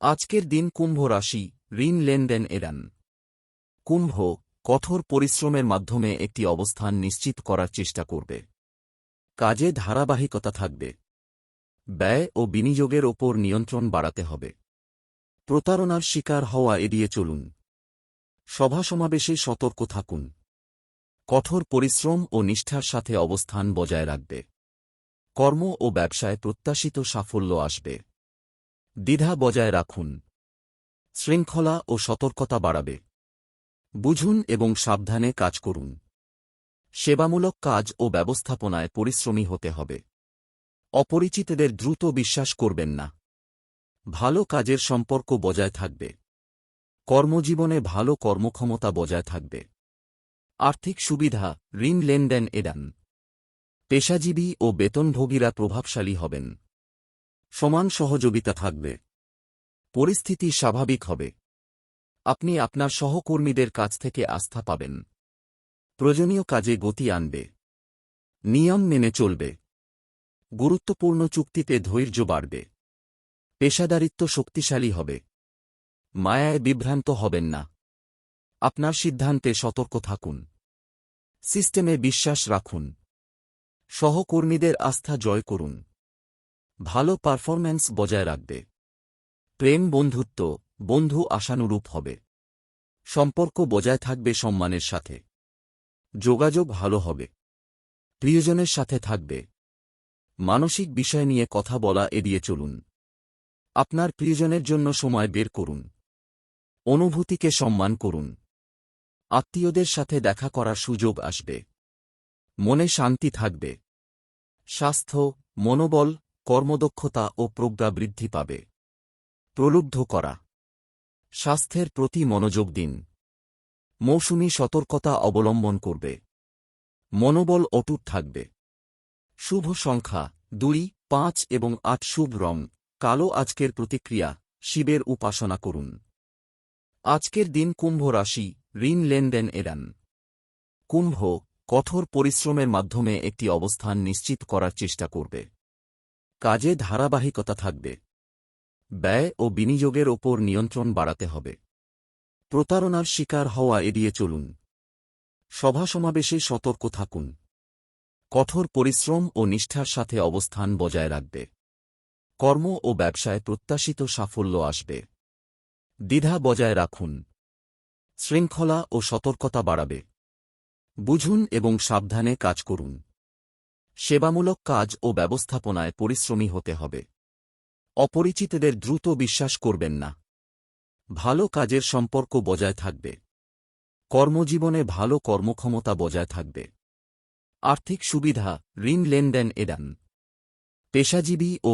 আজকের দিন কুম্ভ রাশি, ঋণ লেনদেন এড়ান। কুম্ভ, কঠোর পরিশ্রমের মাধ্যমে একটি অবস্থান নিশ্চিত করার চেষ্টা করবে। কাজে ধারাবাহিকতা থাকবে। ব্যয় ও বিনিয়োগের ওপর নিয়ন্ত্রণ বাড়াতে হবে। প্রতারণার শিকার হওয়া এড়িয়ে চলুন। সভা সমাবেশে সতর্ক থাকুন। কঠোর পরিশ্রম ও নিষ্ঠার সাথে অবস্থান বজায় রাখবে। কর্ম ও ব্যবসায় প্রত্যাশিত সাফল্য আসবে। দ্বিধা বজায় রাখুন। শৃঙ্খলা ও সতর্কতা বাড়াবে। বুঝুন এবং সাবধানে কাজ করুন। সেবামূলক কাজ ও ব্যবস্থাপনায় পরিশ্রমী হতে হবে। অপরিচিতদের দ্রুত বিশ্বাস করবেন না। ভালো কাজের সম্পর্ক বজায় থাকবে। কর্মজীবনে ভালো কর্মক্ষমতা বজায় থাকবে। আর্থিক সুবিধা, ঋণ লেনদেন এড়ান। পেশাজীবী ও বেতনভোগীরা প্রভাবশালী হবেন। সমান সহযোগিতা থাকবে। পরিস্থিতি স্বাভাবিক হবে। আপনি আপনার সহকর্মীদের কাছ থেকে আস্থা পাবেন। প্রয়োজনীয় কাজে গতি আনবে। নিয়ম মেনে চলবে। গুরুত্বপূর্ণ চুক্তিতে ধৈর্য বাড়বে। পেশাদারিত্ব শক্তিশালী হবে। মায়ায় বিভ্রান্ত হবেন না। আপনার সিদ্ধান্তে সতর্ক থাকুন। সিস্টেমে বিশ্বাস রাখুন। সহকর্মীদের আস্থা জয় করুন। ভালো পারফরম্যান্স বজায় রাখবে। প্রেম বন্ধুত্ব, বন্ধু আশানুরূপ হবে। সম্পর্ক বজায় থাকবে সম্মানের সাথে। যোগাযোগ ভালো হবে। প্রিয়জনের সাথে থাকবে। মানসিক বিষয় নিয়ে কথা বলা এড়িয়ে চলুন। আপনার প্রিয়জনের জন্য সময় বের করুন। অনুভূতিকে সম্মান করুন। আত্মীয়দের সাথে দেখা করার সুযোগ আসবে। মনে শান্তি থাকবে। স্বাস্থ্য, মনোবল কর্মদক্ষতা ও প্রজ্ঞা বৃদ্ধি পাবে। প্রলুব্ধ করা। স্বাস্থ্যের প্রতি মনোযোগ দিন। মৌসুমী সতর্কতা অবলম্বন করবে। মনোবল অটুট থাকবে। শুভ সংখ্যা দুই, পাঁচ এবং আট শুভ রং। কালো আজকের প্রতিক্রিয়া, শিবের উপাসনা করুন। আজকের দিন কুম্ভ রাশি, ঋণ লেনদেন এড়ান। কুম্ভ, কঠোর পরিশ্রমের মাধ্যমে একটি অবস্থান নিশ্চিত করার চেষ্টা করবে। কাজে ধারাবাহিকতা থাকবে। ব্যয় ও বিনিয়োগের ওপর নিয়ন্ত্রণ বাড়াতে হবে। প্রতারণার শিকার হওয়া এড়িয়ে চলুন। সভা সমাবেশে সতর্ক থাকুন। কঠোর পরিশ্রম ও নিষ্ঠার সাথে অবস্থান বজায় রাখবে। কর্ম ও ব্যবসায় প্রত্যাশিত সাফল্য আসবে। দ্বিধা বজায় রাখুন। শৃঙ্খলা ও সতর্কতা বাড়াবে। বুঝুন এবং সাবধানে কাজ করুন। সেবামূলক কাজ ও ব্যবস্থাপনায় পরিশ্রমী হতে হবে। অপরিচিতদের দ্রুত বিশ্বাস করবেন না। ভালো কাজের সম্পর্ক বজায় থাকবে। কর্মজীবনে ভালো কর্মক্ষমতা বজায় থাকবে। আর্থিক সুবিধা, ঋণ, লেনদেন এড়ান পেশাজীবী ও